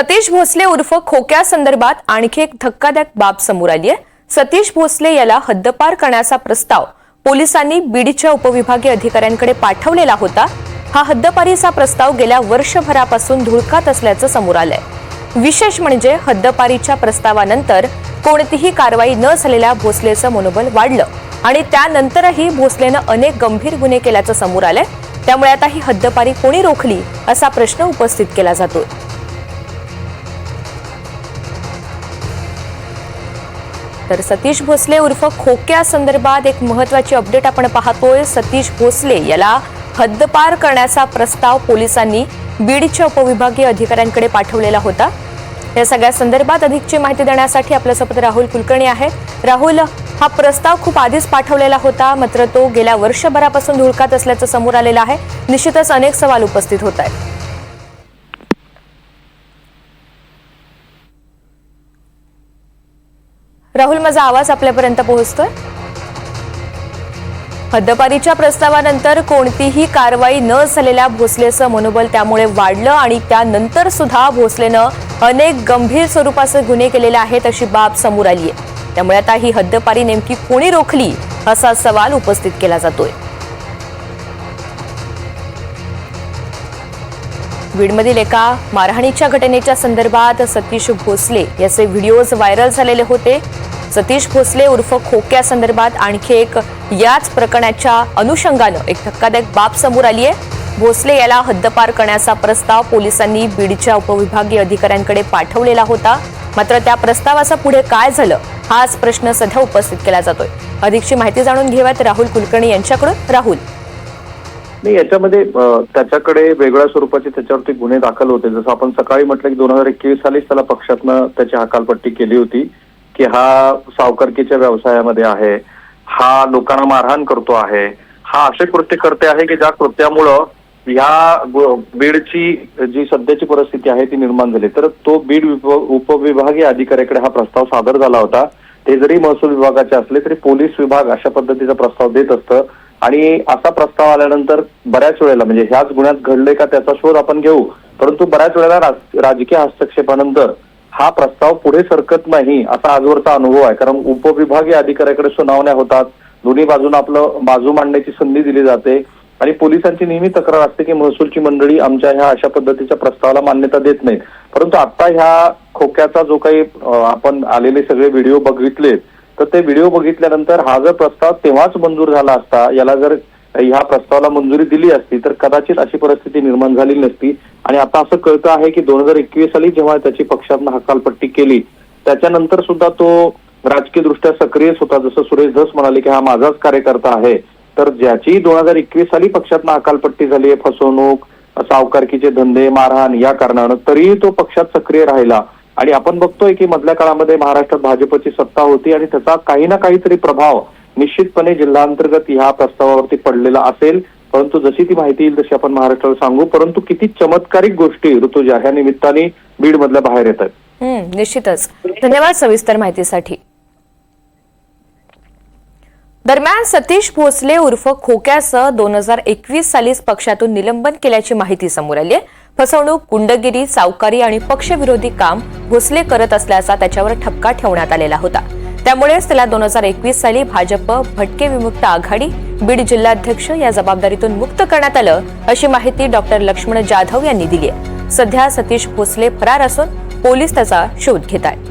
सतीश भोसले उर्फ खोक्या संदर्भात आणखी एक धक्कादायक बाब समोर आली आहे. सतीश भोसले याला हद्दपार करण्याचा प्रस्ताव पोलिसांनी बीडच्या उपविभागीय अधिकाऱ्यांकडे पाठवलेला होता. हा हद्दपारीचा प्रस्ताव गेल्या वर्षभरापासून धुळकात असल्याचं समोर आलंय. विशेष म्हणजे हद्दपारीच्या प्रस्तावानंतर कोणतीही कारवाई न झालेल्या भोसलेचं मनोबल वाढलं आणि त्यानंतरही भोसलेनं अनेक गंभीर गुन्हे केल्याचं समोर आलंय. त्यामुळे आता ही हद्दपारी कोणी रोखली असा प्रश्न उपस्थित केला जातोय. तर सतीश भोसले उर्फ खोक्या संदर्भात एक महत्वाची अपडेट आपण पाहतोय. सतीश भोसले याला हद्दपार करण्याचा प्रस्ताव पोलिसांनी बीडच्या उपविभागीय अधिकाऱ्यांकडे पाठवलेला होता. या सगळ्या संदर्भात अधिकची माहिती देण्यासाठी आपल्यासोबत राहुल कुलकर्णी आहे राहुल हा प्रस्ताव खूप आधीच पाठवलेला होता मात्र तो गेल्या वर्षभरापासून धुळकात असल्याचं समोर आलेलं आहे. निश्चितच अनेक सवाल उपस्थित होत आहेत. राहुल माझा आवाज आपल्यापर्यंत पोहोचतोय? हद्दपारीच्या प्रस्तावानंतर कोणतीही कारवाई न झालेल्या भोसलेचं मनोबल त्यामुळे वाढलं आणि त्यानंतर सुद्धा भोसलेनं अनेक गंभीर स्वरूपाचे गुन्हे केलेले आहेत अशी बाब समोर आली आहे. त्यामुळे आता ही हद्दपारी नेमकी कोणी रोखली असा सवाल उपस्थित केला जातोय. बीडमधील एका मारहाणीच्या घटनेच्या संदर्भात सतीश भोसले याचे व्हिडिओज व्हायरल झालेले होते. सतीश भोसले उर्फ खोक्या संदर्भात आणखी एक याच प्रकरणाच्या अनुषंगानं एक धक्कादायक बाब समोर आली आहे. भोसले याला हद्दपार करण्याचा प्रस्ताव पोलिसांनी बीडच्या उपविभागीय अधिकाऱ्यांकडे पाठवलेला होता. मात्र त्या प्रस्तावाचा पुढे काय झालं हाच प्रश्न सध्या उपस्थित केला जातोय. अधिकची माहिती जाणून घेऊयात राहुल कुलकर्णी यांच्याकडून. राहुल. नाही याच्यामध्ये त्याच्याकडे वेगळ्या स्वरूपाचे त्याच्यावरती गुन्हे दाखल होते. जसं आपण सकाळी म्हटलं की दोन हजार एकवीस सालीच त्याला पक्षातनं त्याची हकालपट्टी केली होती. की हा सावकारकीच्या व्यवसायामध्ये आहे हा लोकांना मारहाण करतो आहे हा असे कृत्य करते आहे की ज्या कृत्यामुळं ह्या बीडची जी सध्याची परिस्थिती आहे ती निर्माण झाली. तर तो बीड उपविभागीय अधिकाऱ्याकडे हा प्रस्ताव सादर झाला होता. ते जरी महसूल विभागाचे असले तरी पोलीस विभाग अशा पद्धतीचा प्रस्ताव देत असतं. आणि असा प्रस्ताव आल्यानंतर बऱ्याच वेळेला म्हणजे ह्याच गुन्ह्यात घडले का त्याचा शोध आपण घेऊ. परंतु बऱ्याच वेळेला राजकीय हस्तक्षेपानंतर हा प्रस्ताव पुढे सरकत नाही असा आजवरचा अनुभव आहे. कारण उपविभागीय अधिकाऱ्याकडे सुनावण्या होतात. दोन्ही बाजून आपलं बाजू मांडण्याची संधी दिली जाते. आणि पोलिसांची नेहमी तक्रार असते की महसूलची मंडळी आमच्या ह्या अशा पद्धतीच्या प्रस्तावाला मान्यता देत नाहीत. परंतु आता ह्या खोक्याचा जो काही आपण आलेले सगळे व्हिडिओ बघितले तर ते व्हिडिओ बघितल्यानंतर हा जर प्रस्ताव तेव्हाच मंजूर झाला असता याला जर ह्या प्रस्तावाला मंजुरी दिली असती तर कदाचित अशी परिस्थिती निर्माण झाली नसती. आणि आता असं कळतं आहे की दोन हजार एकवीस साली जेव्हा त्याची पक्षातनं हकालपट्टी केली त्याच्यानंतर सुद्धा तो राजकीय दृष्ट्या सक्रियच होता. जसं सुरेश धस म्हणाले की हा माझाच कार्यकर्ता आहे. तर ज्याची दोन हजार एकवीस साली पक्षातनं हकालपट्टी झाली आहे फसवणूक सावकारकीचे धंदे मारहाण या कारणानं तरीही तो पक्षात सक्रिय राहिला. आणि आपण बघतोय की मधल्या काळामध्ये महाराष्ट्रात भाजपची सत्ता होती आणि त्याचा काही ना काहीतरी प्रभाव निश्चितपणे जिल्हांतर्गत ह्या प्रस्तावावरती पडलेला असेल. परंतु जशी ती माहिती येईल तशी आपण महाराष्ट्राला सांगू. परंतु किती चमत्कारिक गोष्टी ऋतुजा ह्या निमित्ताने बीड मधल्या बाहेर येत आहेत. निश्चितच. धन्यवाद सविस्तर माहितीसाठी. दरम्यान सतीश भोसले उर्फ खोक्यासह दोन हजार एकवीस साली पक्षातून निलंबन केल्याची माहिती समोर आली आहे. फसवणूक गुंडगिरी सावकारी आणि पक्षविरोधी काम भोसले करत असल्याचा त्याच्यावर ठपका ठेवण्यात आलेला होता. त्यामुळेच त्याला दोन हजार एकवीस साली भाजप भटके विमुक्त आघाडी बीड जिल्हाध्यक्ष या जबाबदारीतून मुक्त करण्यात आलं अशी माहिती डॉक्टर लक्ष्मण जाधव यांनी दिली आहे. सध्या सतीश भोसले फरार असून पोलीस त्याचा शोध घेत आहेत.